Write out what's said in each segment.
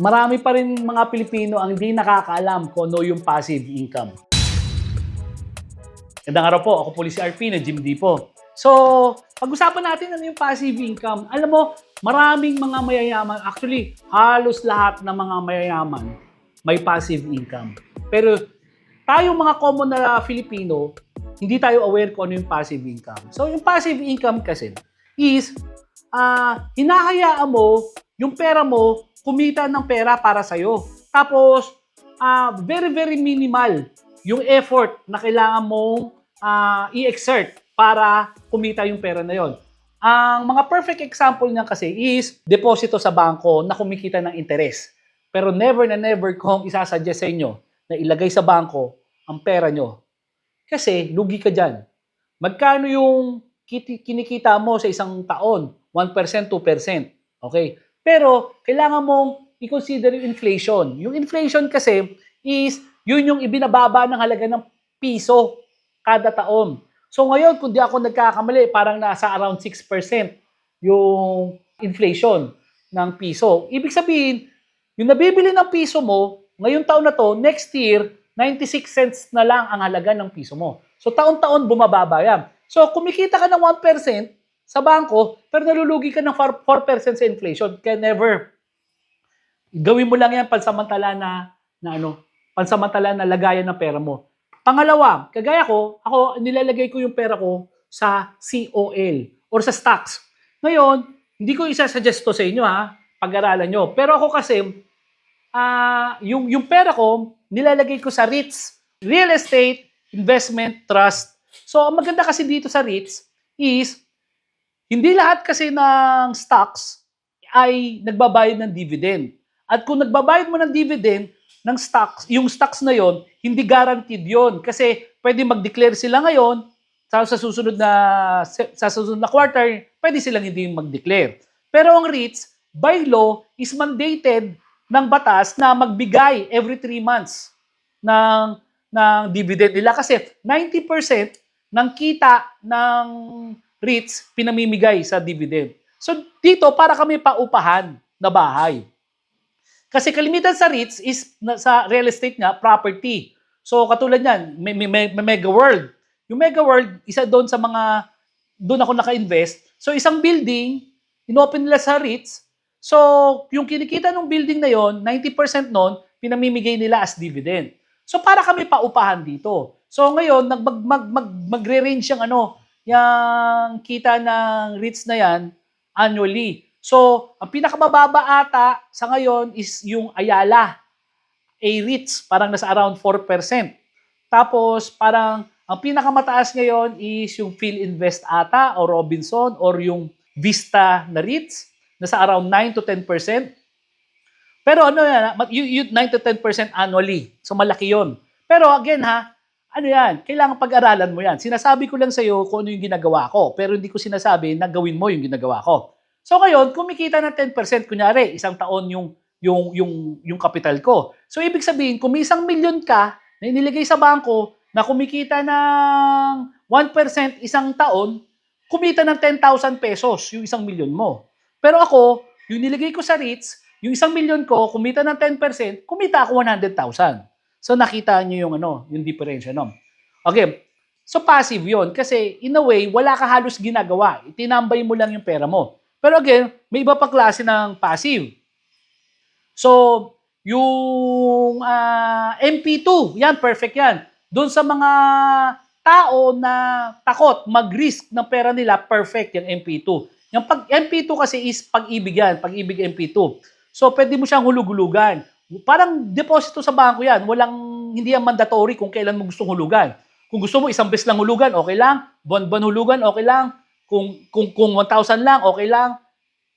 marami pa rin mga Pilipino ang hindi nakakaalam kung ano yung passive income. Gandang araw po, ako po si RP na Jim D po. So, pag-usapan natin ano yung passive income. Alam mo, maraming mga mayayaman, actually, halos lahat ng mga mayayaman may passive income. Pero tayong mga common na Filipino, hindi tayo aware kung ano yung passive income. So, yung passive income kasi is, ah hinahayaan mo yung pera mo kumita ng pera para sa'yo. Tapos, ah very, very minimal yung effort na kailangan mong ah, i-exert para kumita yung pera na yon. Ang mga perfect example niyan kasi is deposito sa bangko na kumikita ng interes. Pero never na never kong isasuggest sa inyo na ilagay sa bangko ang pera nyo. Kasi lugi ka dyan. Magkano yung kinikita mo sa isang taon? 1%, 2%. Okay? Pero kailangan mong i-consider yung inflation. Yung inflation kasi is yun yung ibinababa ng halaga ng piso kada taon. So ngayon, kung di ako nagkakamali, parang nasa around 6% yung inflation ng piso. Ibig sabihin, yung nabibili ng piso mo, ngayong taon na to, next year, 96 cents na lang ang halaga ng piso mo. So taon-taon bumababa yan. So kumikita ka ng 1% sa bangko, pero nalulugi ka ng 4% sa inflation. Kaya never. Gawin mo lang yan pansamantala na, na ano, pansamantala na lagayan ng pera mo. Pangalawa, kagaya ko, ako nilalagay ko yung pera ko sa COL or sa stocks. Ngayon, hindi ko isa-suggest to sa inyo ha, pag-aralan nyo. Pero ako kasi, ah yung, yung pera ko, nilalagay ko sa REITs, Real Estate Investment Trust. So, ang maganda kasi dito sa REITs is, hindi lahat kasi ng stocks ay nagbabayad ng dividend. At kung nagbabayad mo ng dividend ng stocks, yung stocks na yon, hindi guaranteed yon kasi pwede mag-declare sila ngayon sa, sa susunod na sa susunod na quarter, pwede silang hindi mag-declare. Pero ang REITs, by law, is mandated ng batas na magbigay every 3 months ng ng dividend nila kasi 90% ng kita ng REITs pinamimigay sa dividend. So dito para kami paupahan na bahay. Kasi kalimitan sa REITs is sa real estate nga property. So katulad niyan, may, may, may, Mega World. Yung Mega World, isa doon sa mga doon ako naka-invest. So isang building, inopen nila sa REITs. So yung kinikita ng building na yon, 90% noon pinamimigay nila as dividend. So para kami paupahan dito. So ngayon nag mag, mag, mag, magre-range yung ano, yung kita ng REITs na yan annually. So, ang pinakamababa ata sa ngayon is yung Ayala. A REITs, parang nasa around 4%. Tapos, parang ang pinakamataas ngayon is yung PhilInvest ata o Robinson or yung Vista na REITs, nasa around 9 to 10%. Pero ano yan, ma- y- y- 9 to 10% annually. So, malaki yon. Pero again ha, ano yan, kailangan pag-aralan mo yan. Sinasabi ko lang sa'yo kung ano yung ginagawa ko, pero hindi ko sinasabi na gawin mo yung ginagawa ko. So ngayon, kumikita ng 10%, kunyari, isang taon yung, yung, yung, yung kapital ko. So ibig sabihin, kung may isang milyon ka na inilagay sa bangko na kumikita ng 1% isang taon, kumita ng 10,000 pesos yung isang milyon mo. Pero ako, yung nilagay ko sa REITs, yung isang milyon ko, kumita ng 10%, kumita ako 100,000. So nakita niyo yung ano, yung diferensya no. Okay. So passive 'yon kasi in a way wala ka halos ginagawa. Itinambay mo lang yung pera mo. Pero again, may iba pa klase ng passive. So, yung ah, MP2, yan, perfect yan. Doon sa mga tao na takot mag-risk ng pera nila, perfect yung MP2. Yung pag MP2 kasi is pag-ibig yan, pag-ibig MP2. So, pwede mo siyang hulug-hulugan. Parang deposito sa bangko yan. Walang, hindi yan mandatory kung kailan mo gustong hulugan. Kung gusto mo isang beses lang hulugan, okay lang. Buwan-buwan hulugan, okay lang. Kung, kung, kung 1,000 lang, okay lang.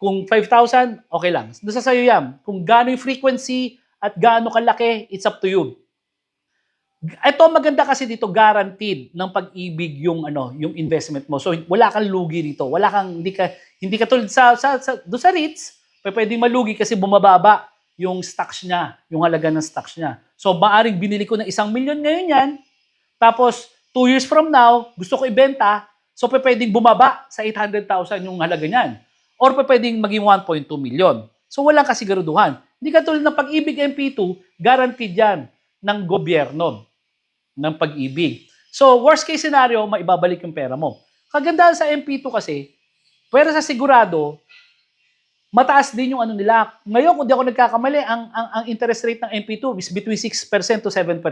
Kung 5,000, okay lang. Nasa sa'yo yan. Kung gaano frequency at gaano kalaki, it's up to you. Ito maganda kasi dito guaranteed ng pag-ibig yung ano, yung investment mo. So wala kang lugi dito. Wala kang hindi ka hindi ka tulad sa sa, sa do sa REITs, pwedeng malugi kasi bumababa yung stocks niya, yung halaga ng stocks niya. So maaring binili ko ng isang milyon ngayon yan, tapos two years from now, gusto ko ibenta, so pwedeng bumaba sa 800,000 yung halaga niyan. Or pwedeng maging 1.2 million. So walang kasiguraduhan. Hindi katulad ng pag-ibig MP2, guaranteed yan ng gobyerno ng pag-ibig. So, worst case scenario, maibabalik yung pera mo. Kagandahan sa MP2 kasi, pero sa sigurado, mataas din yung ano nila. Ngayon, kung di ako nagkakamali, ang, ang, ang interest rate ng MP2 is between 6% to 7%,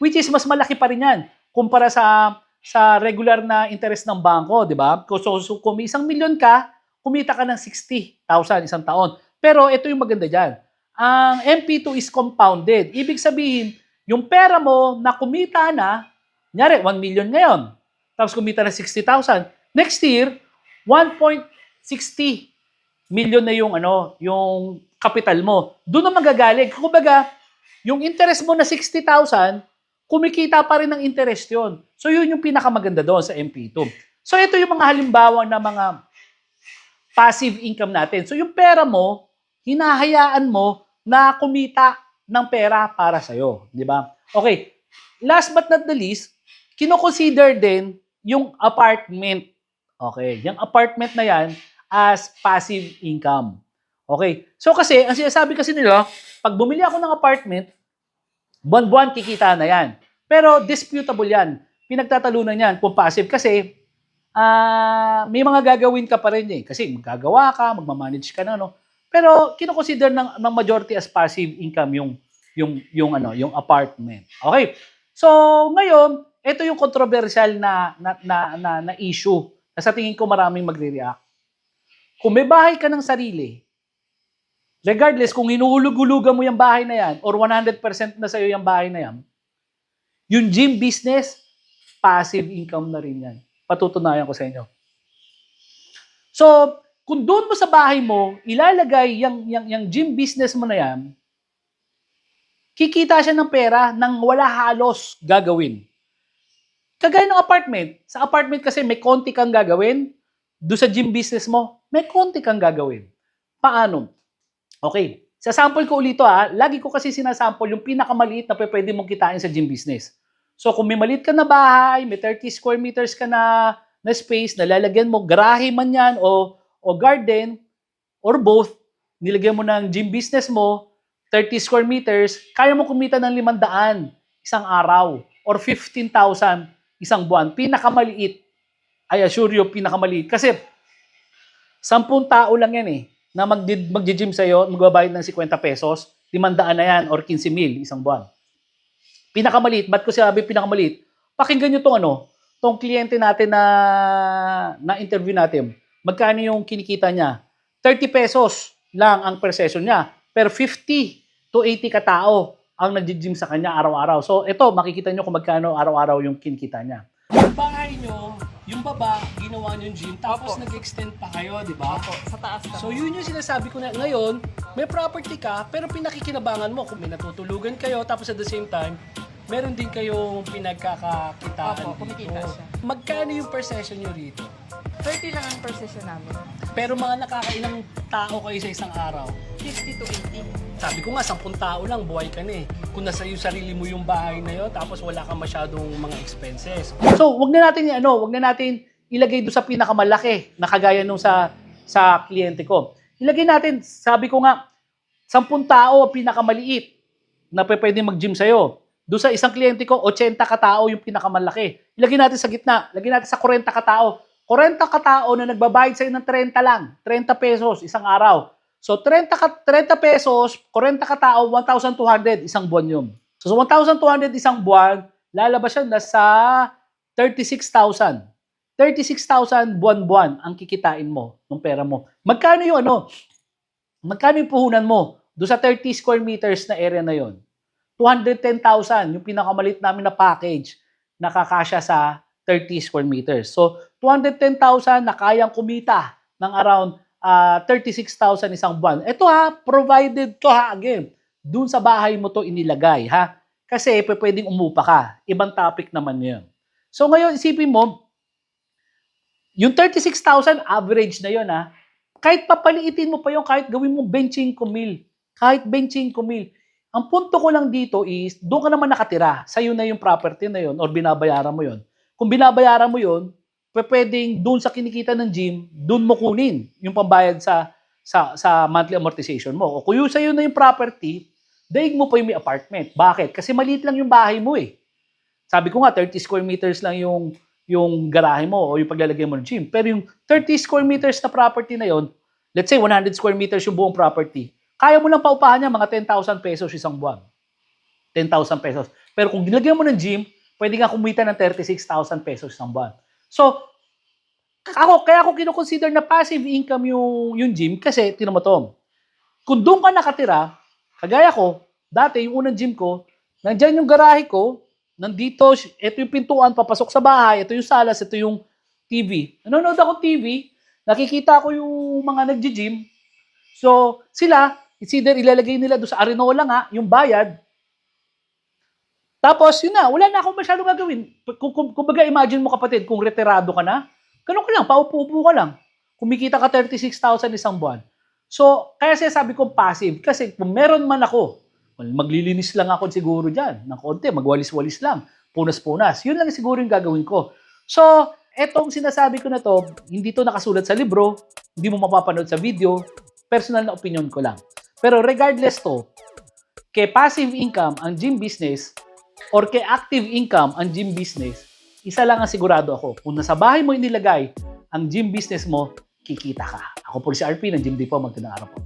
which is mas malaki pa rin yan kumpara sa sa regular na interest ng bangko, di ba? So, so kung isang milyon ka, kumita ka ng 60,000 isang taon. Pero ito yung maganda dyan. Ang MP2 is compounded. Ibig sabihin, yung pera mo na kumita na, nyari, 1 million ngayon, tapos kumita na 60,000. Next year, 1.60 million na yung ano, yung capital mo. Doon na magagaling. Kumbaga, yung interest mo na 60,000, kumikita pa rin ng interest yon. So yun yung pinakamaganda doon sa MP2. So ito yung mga halimbawa na mga passive income natin. So yung pera mo, hinahayaan mo na kumita ng pera para sa'yo. Di ba? Okay. Last but not the least, kinoconsider din yung apartment. Okay. Yung apartment na yan as passive income. Okay. So kasi, ang sinasabi kasi nila, pag bumili ako ng apartment, buwan-buwan kikita na yan. Pero disputable yan. Pinagtatalunan yan kung passive kasi ah may mga gagawin ka pa rin eh. Kasi magagawa ka, magmamanage ka na, no? Pero kinoconsider ng, ng majority as passive income yung, yung, yung, ano, yung apartment. Okay. So, ngayon, ito yung controversial na, na, na, na, na issue na sa tingin ko maraming magre-react. Kung may bahay ka ng sarili, regardless kung hinuhulog-hulugan mo yung bahay na yan or 100% na sa'yo yung bahay na yan, yung gym business, passive income na rin yan. Patutunayan ko sa inyo. So, kung doon mo sa bahay mo, ilalagay yung, yung, yung gym business mo na yan, kikita siya ng pera nang wala halos gagawin. Kagaya ng apartment. Sa apartment kasi may konti kang gagawin. Doon sa gym business mo, may konti kang gagawin. Paano? Okay. Sa sample ko ulito ha, lagi ko kasi sinasample yung pinakamaliit na pwede mong kitain sa gym business. So kung may maliit ka na bahay, may 30 square meters ka na, na space, nalalagyan mo, garahe man yan o, o garden, or both, nilagyan mo ng gym business mo, 30 square meters, kaya mo kumita ng 500 isang araw or 15,000 isang buwan. Pinakamaliit. I assure you, pinakamaliit. Kasi, 10 tao lang yan eh na mag magji-gym sa'yo, magbabayad ng 50 pesos, 500 na yan or 15 mil isang buwan. Pinakamaliit. Ba't ko sabi pinakamaliit? Pakinggan nyo tong ano, tong kliyente natin na na-interview natin. Magkano yung kinikita niya? 30 pesos lang ang per session niya. Per 50 to 80 katao ang nag-gym sa kanya araw-araw. So ito, makikita nyo kung magkano araw-araw yung kinikita niya. Bahay nyo, yung baba, ginawa nyo yung gym, tapos Opo. nag-extend pa kayo, di ba? Opo, sa taas ka. So yun yung sinasabi ko na ngayon, may property ka, pero pinakikinabangan mo kung may natutulugan kayo, tapos at the same time, meron din kayong pinagkakakitaan Opo, kumikita dito. siya. Magkano yung per session nyo rito? 30 lang ang per session namin. Pero mga nakakailang tao kayo sa isang araw. 50 to 80. Sabi ko nga, 10 tao lang, buhay ka na eh. Kung nasa iyo sarili mo yung bahay na yun, tapos wala kang masyadong mga expenses. So, wag na natin, ano, wag na natin ilagay doon sa pinakamalaki na kagaya nung sa sa kliyente ko. Ilagay natin, sabi ko nga, 10 tao pinakamaliit na pwede mag-gym sa'yo. Doon sa isang kliyente ko, 80 katao yung pinakamalaki. Ilagay natin sa gitna, lagay natin sa 40 katao. 40 katao na nagbabayad sa'yo ng 30 lang, 30 pesos isang araw. So 30, ka, 30 pesos, 40 katao, 1,200 isang buwan yun. So sa 1,200 isang buwan, lalabas siya na sa 36,000. 36,000 buwan-buwan ang kikitain mo ng pera mo. Magkano yung ano? Magkano yung puhunan mo doon sa 30 square meters na area na yon? 210,000 yung pinakamalit namin na package nakakasya sa 30 square meters. So 210,000 na kayang kumita ng around ah, 36,000 isang buwan. Ito ha, provided to ha, again, dun sa bahay mo to inilagay ha. Kasi pwedeng umupa ka. Ibang topic naman yun. So ngayon, isipin mo, yung 36,000 average na yun ha, kahit papaliitin mo pa yung kahit gawin mo benching mil, kahit benching mil, ang punto ko lang dito is, doon ka naman nakatira. Sa'yo na yung property na yun or binabayaran mo yun. Kung binabayaran mo yun, pe- pwedeng doon sa kinikita ng gym, doon mo kunin yung pambayad sa sa sa monthly amortization mo. O kung yung sa'yo na yung property, daig mo pa yung may apartment. Bakit? Kasi maliit lang yung bahay mo eh. Sabi ko nga, 30 square meters lang yung yung garahe mo o yung paglalagay mo ng gym. Pero yung 30 square meters na property na yon, let's say 100 square meters yung buong property, kaya mo lang paupahan niya mga 10,000 pesos isang buwan. 10,000 pesos. Pero kung nilagyan mo ng gym, pwede nga kumita ng 36,000 pesos isang buwan. So, ako, kaya ako kinoconsider na passive income yung, yung gym kasi, tinan mo to, kung doon ka nakatira, kagaya ko, dati yung unang gym ko, nandyan yung garahe ko, nandito, ito yung pintuan, papasok sa bahay, ito yung salas, ito yung TV. Nanonood ako TV, nakikita ko yung mga nagji-gym. So, sila, it's either ilalagay nila doon sa Arenola nga, yung bayad. Tapos, yun na, wala na akong masyado gagawin. Kung, kung, kumbaga, imagine mo kapatid, kung retirado ka na, ganun ka lang, paupo-upo ka lang. Kumikita ka 36,000 isang buwan. So, kaya siya sabi ko passive, kasi kung meron man ako, maglilinis lang ako siguro dyan, ng konti, magwalis-walis lang, punas-punas. Yun lang siguro yung gagawin ko. So, etong sinasabi ko na to, hindi to nakasulat sa libro, hindi mo mapapanood sa video, personal na opinion ko lang. Pero regardless to, kay passive income ang gym business or kay active income ang gym business, isa lang ang sigurado ako. Kung nasa bahay mo inilagay ang gym business mo, kikita ka. Ako po si RP ng Gym Depot. Magandang araw po.